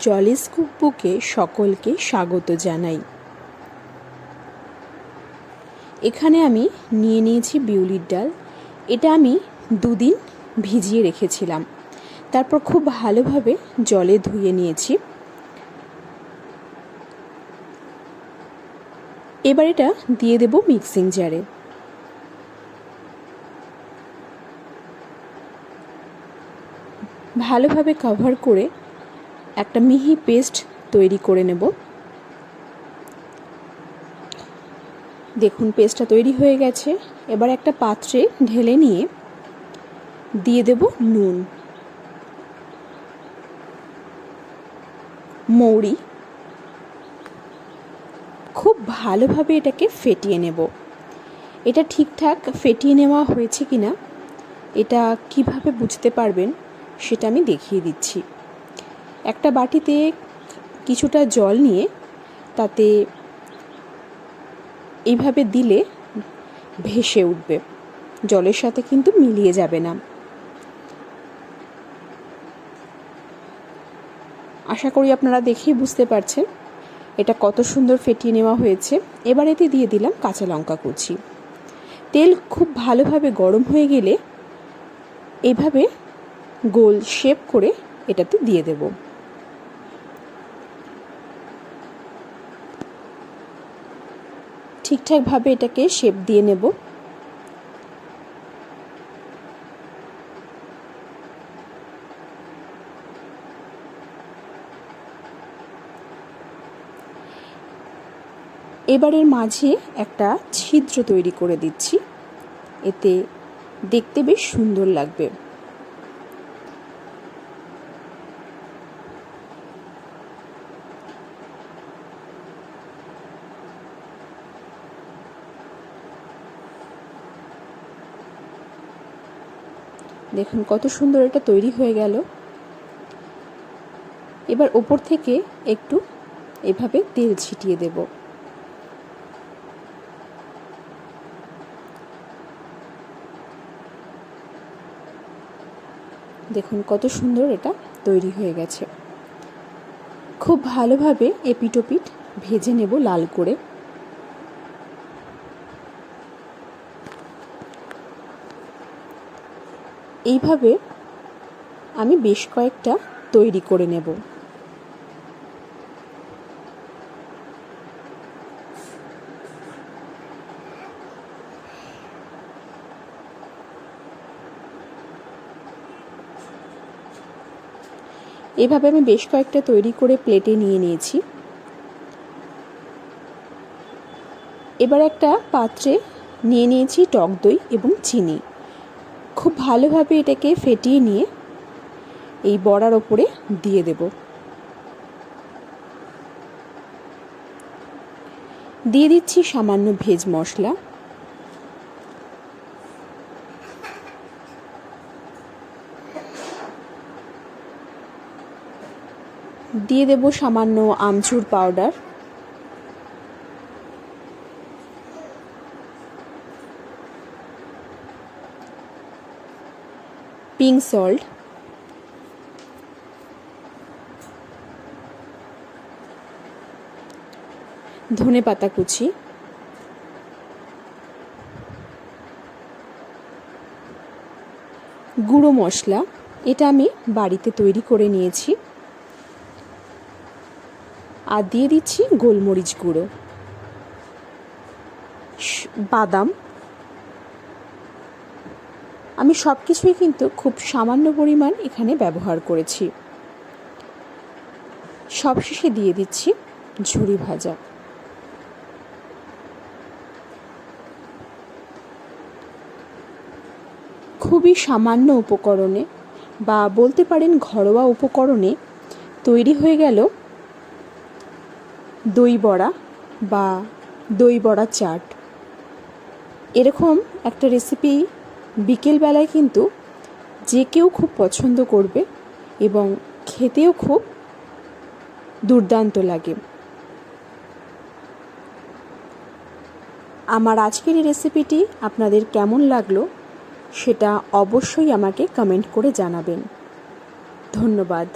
জলেস সকলকে স্বাগত জানাই। এখানে আমি নিয়ে নিয়েছি বিউলির ডাল। এটা আমি দুদিন ভিজিয়ে রেখেছিলাম। তারপর খুব ভালোভাবে জলে ধুয়ে নিয়েছি। এবার এটা দিয়ে দেব মিক্সিং জারে। ভালোভাবে কভার করে একটা মিহি পেস্ট তৈরি করে নেব। দেখুন, পেস্টটা তৈরি হয়ে গেছে। এবার একটা পাত্রে ঢেলে নিয়ে দিয়ে দেব নুন, মৌরি। খুব ভালোভাবে এটাকে ফেটিয়ে নেব। এটা ঠিকঠাক ফেটিয়ে নেওয়া হয়েছে কি না এটা কীভাবে বুঝতে পারবেন, সেটা আমি দেখিয়ে দিচ্ছি। একটা বাটিতে কিছুটা জল নিয়ে তাতে এইভাবে দিলে ভেসে উঠবে। জলের সাথে কিন্তু মিলিয়ে যাবে না। আশা করি আপনারা দেখেই বুঝতে পারছেন এটা কত সুন্দর ফেটিয়ে নেওয়া হয়েছে। এবার এতে দিয়ে দিলাম কাঁচা লঙ্কা কুচি। তেল খুব ভালোভাবে গরম হয়ে গেলে এভাবে গোল শেপ করে এটাতে দিয়ে দেব। ঠিকঠাকভাবে এটাকে শেপ দিয়ে নেব। এবারের মাঝে একটা ছিদ্র তৈরি করে দিচ্ছি। এতে দেখতে বেশ সুন্দর লাগবে। দেখুন কত সুন্দর এটা তৈরি হয়ে গেল। এবার ওপর থেকে একটু এভাবে তেল ছিটিয়ে দেব। দেখুন কত সুন্দর এটা তৈরি হয়ে গেছে। খুব ভালোভাবে এপিটোপিট ভেজে নেব লাল করে। এইভাবে আমি বেশ কয়েকটা তৈরি করে নেব। এভাবে আমি বেশ কয়েকটা তৈরি করে প্লেটে নিয়ে নিয়েছি। এবার একটা পাত্রে নিয়ে নিয়েছি টক দই এবং চিনি। খুব ভালোভাবে এটাকে ফেটিয়ে নিয়ে এই বড়ার ওপরে দিয়ে দেব। দিয়ে দিচ্ছি সামান্য ভেজ মশলা। দিয়ে দেব সামান্য আমচুর পাউডার। পিঙ্ক সল্ট ধনে পাতা কুচি। গুঁড়ো মশলা, এটা আমি বাড়িতে তৈরি করে নিয়েছি। আর দিয়ে দিচ্ছি গোলমরিচ গুঁড়ো। বাদাম। আমি সব কিছুই কিন্তু খুব সামান্য পরিমাণ এখানে ব্যবহার করেছি। সবশেষে দিয়ে দিচ্ছি ঝুরি ভাজা। খুবই সামান্য উপকরণে বা বলতে পারেন ঘরোয়া উপকরণে তৈরি হয়ে গেল দই বড়া বা দই বড়া চাট। এরকম একটা রেসিপি বিকেলবেলায় কিন্তু যে কেউ খুব পছন্দ করবে এবং খেতেও খুব দুর্দান্ত লাগে। আমার আজকের এই রেসিপিটি আপনাদের কেমন লাগল সেটা অবশ্যই আমাকে কমেন্ট করে জানাবেন। ধন্যবাদ।